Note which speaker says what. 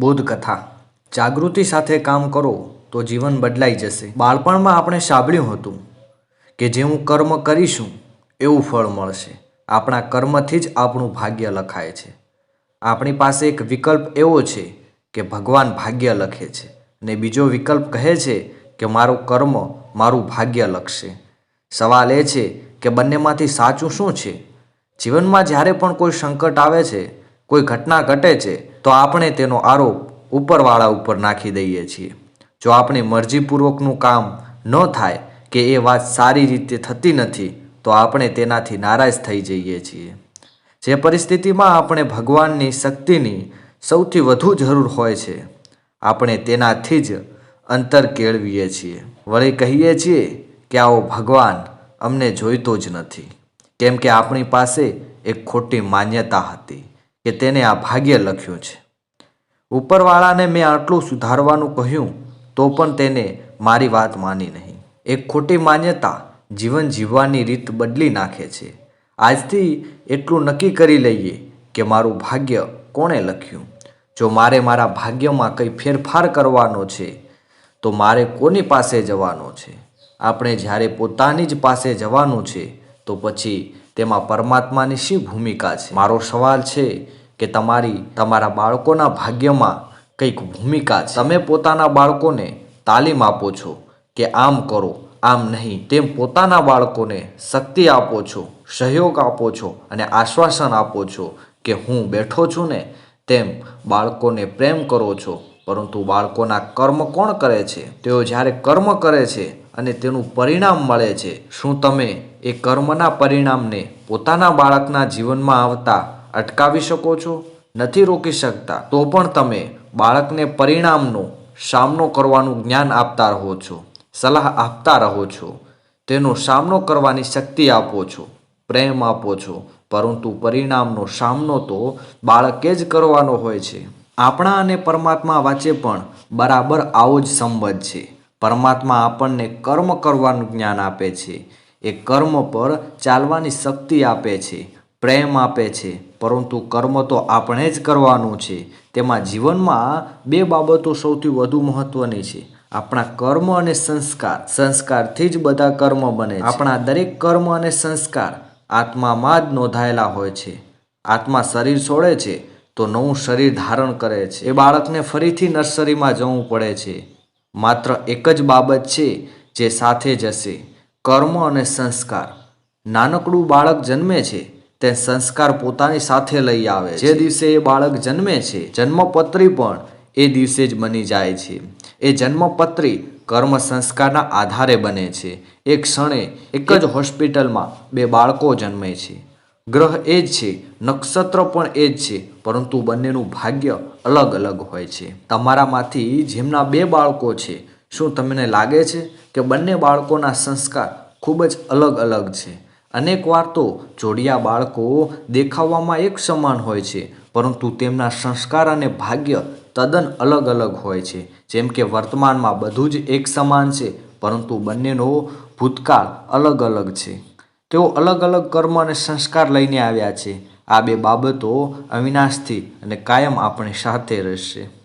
Speaker 1: બોધકથા. જાગૃતિ સાથે કામ કરો તો જીવન બદલાઈ જશે. બાળપણમાં આપણે સાંભળ્યું હતું કે જેવું કર્મ કરીશું, એવું ફળ મળશે. આપણા કર્મથી જ આપણું ભાગ્ય લખાય છે. આપણી પાસે એક વિકલ્પ એવો છે કે ભગવાન ભાગ્ય લખે છે ને બીજો વિકલ્પ કહે છે કે મારું કર્મ મારું ભાગ્ય લખશે. સવાલ એ છે કે બંનેમાંથી સાચું શું છે? જીવનમાં જ્યારે પણ કોઈ સંકટ આવે છે, કોઈ ઘટના ઘટે છે તો આપણે તેનો આરોપ ઉપરવાળા ઉપર નાખી દઈએ છીએ. જો આપણી મરજીપૂર્વકનું કામ ન થાય કે એ વાત સારી રીતે થતી નથી, તો આપણે તેનાથી નારાજ થઈ જઈએ છીએ. જે પરિસ્થિતિમાં આપણે ભગવાનની શક્તિની સૌથી વધુ જરૂર હોય છે, આપણે તેનાથી જ અંતર કેળવીએ છીએ. વળી કહીએ છીએ કે આવો ભગવાન અમને જોઈતો જ નથી, કેમ કે આપણી પાસે એક ખોટી માન્યતા હતી. કે તેને આ ભાગ્ય લખ્યું છે. ઉપરવાળાને મેં આટલું સુધારવાનું કહ્યું, તો પણ તેને મારી વાત માની નહીં. એક ખોટી માન્યતા જીવન જીવવાની રીત બદલી નાખે છે. આજથી એટલું નક્કી કરી લઈએ કે મારું ભાગ્ય કોણે લખ્યું? જો મારે મારા ભાગ્યમાં કંઈ ફેરફાર કરવાનો છે, તો મારે કોની પાસે જવાનો છે? આપણે જ્યારે પોતાની જ પાસે જવાનું છે, તો પછી તેમાં પરમાત્માની શી ભૂમિકા છે? મારો સવાલ છે કે તમારી, તમારા બાળકોના ભાગ્યમાં કંઈક ભૂમિકા છે? તમે પોતાના બાળકોને તાલીમ આપો છો કે આમ કરો, આમ નહીં. તેમ પોતાના બાળકોને શક્તિ આપો છો, સહયોગ આપો છો અને આશ્વાસન આપો છો કે હું બેઠો છું ને તેમ બાળકોને પ્રેમ કરો છો. પરંતુ બાળકોના કર્મ કોણ કરે છે? તેઓ જ્યારે કર્મ કરે છે અને તેનું પરિણામ મળે છે, શું તમે એ કર્મના પરિણામને પોતાના બાળકના જીવનમાં આવતા અટકાવી શકો છો? નથી રોકી શકતા. તો પણ તમે બાળકને પરિણામનો સામનો કરવાનું જ્ઞાન આપતા રહો છો, સલાહ આપતા રહો છો, તેનો સામનો કરવાની શક્તિ આપો છો, પ્રેમ આપો છો. પરંતુ પરિણામનો સામનો તો બાળકે જ કરવાનો હોય છે. આપણા અને પરમાત્મા વચ્ચે પણ બરાબર આવો જ સંબંધ છે. પરમાત્મા આપણને કર્મ કરવાનું જ્ઞાન આપે છે. એ કર્મ પર ચાલવાની શક્તિ આપે છે, પ્રેમ આપે છે. પરંતુ કર્મ તો આપણે જ કરવાનું છે. તેમાં જીવનમાં બે બાબતો સૌથી વધુ મહત્વની છે. આપણા કર્મ અને સંસ્કાર. સંસ્કારથી જ બધા કર્મ બને આપણા દરેક કર્મ અને સંસ્કાર આત્મામાં જ નોંધાયેલા હોય છે. આત્મા શરીર છોડે છે. તો નવું શરીર ધારણ કરે છે. એ બાળકને ફરીથી નર્સરીમાં જવું પડે છે. માત્ર એક જ બાબત છે જે સાથે જશે. કર્મ અને સંસ્કાર. નાનકડું બાળક જન્મે છે, તે સંસ્કાર પોતાની સાથે લઈ આવે જે દિવસે એ બાળક જન્મે છે, જન્મપત્રી પણ એ દિવસે જ બની જાય છે. એ જન્મપત્રી કર્મ સંસ્કારના આધારે બને છે. એક ક્ષણે એક જ હોસ્પિટલમાં બે બાળકો જન્મે છે. ગ્રહ એ જ છે, નક્ષત્ર પણ એ જ છે, પરંતુ બંનેનું ભાગ્ય અલગ અલગ હોય છે. તમારામાંથી જેમના બે બાળકો છે, શું તમને લાગે છે કે બંને બાળકોના સંસ્કાર ખૂબ જ અલગ અલગ છે? અનેક વાર તો જોડિયા બાળકો દેખાવામાં એક સમાન હોય છે, પરંતુ તેમના સંસ્કાર અને ભાગ્ય તદ્દન અલગ અલગ હોય છે. જેમ કે વર્તમાનમાં બધું જ એક સમાન છે, પરંતુ બંનેનો ભૂતકાળ અલગ અલગ છે. તેઓ અલગ અલગ કર્મ અને સંસ્કાર લઈને આવ્યા છે. આ બે બાબતો અવિનાશથી અને કાયમ આપણી સાથે રહેશે.